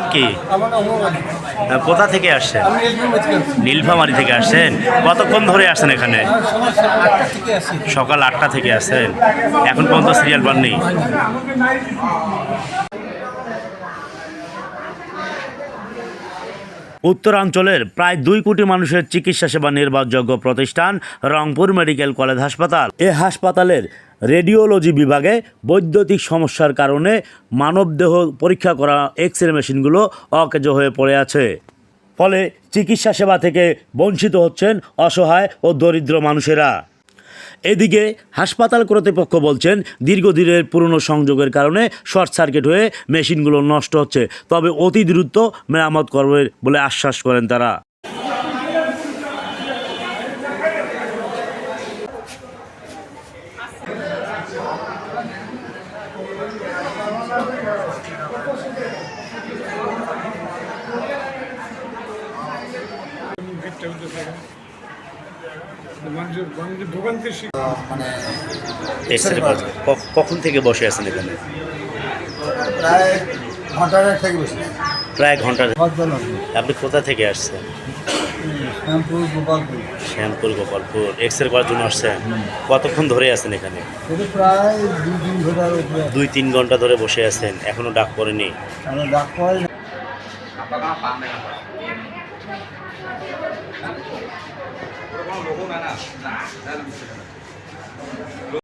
নাম কি? কোথা থেকে আসছেন? নীলফামারি থেকে আসছেন। কতক্ষণ ধরে আসছেন এখানে? সকাল আটটা থেকে আসছেন। এখন পর্যন্ত সিরিয়াল পাননি উত্তরাঞ্চলের প্রায় দুই কোটি মানুষের চিকিৎসা সেবা নির্ভরযোগ্য প্রতিষ্ঠান রংপুর মেডিকেল কলেজ হাসপাতাল। এ হাসপাতালের রেডিওলজি বিভাগে বৈদ্যুতিক সমস্যার কারণে মানবদেহ পরীক্ষা করা এক্স রে মেশিনগুলো অকেজ হয়ে পড়ে আছে। ফলে চিকিৎসা সেবা থেকে বঞ্চিত হচ্ছেন অসহায় ও দরিদ্র মানুষেরা। এদিকে হাসপাতাল কর্তৃপক্ষ বলছেন, দীর্ঘদিনের পুরনো সংযোগের কারণে শর্ট সার্কিট হয়ে মেশিনগুলো নষ্ট হচ্ছে, তবে অতি দ্রুত মেরামত করবে বলে আশ্বাস করেন তারা মানুষের মানুষের দোকান থেকে শিখ- কখন? থেকে বসে আছেন এখানে? প্রায় ঘণ্টা থেকে বেশি প্রায় ঘণ্টা আপনি কোথা থেকে আসছেন? শ্যামপুর গোপালপুর। শ্যামপুর গোপালপুর। এক্স রে করার জন্য আসছেন। কতক্ষণ ধরে আছেন এখানে? প্রায় দুই তিন ঘণ্টা ধরে বসে আছেন। এখনও ডাক পড়েনি। ডাক পাই না।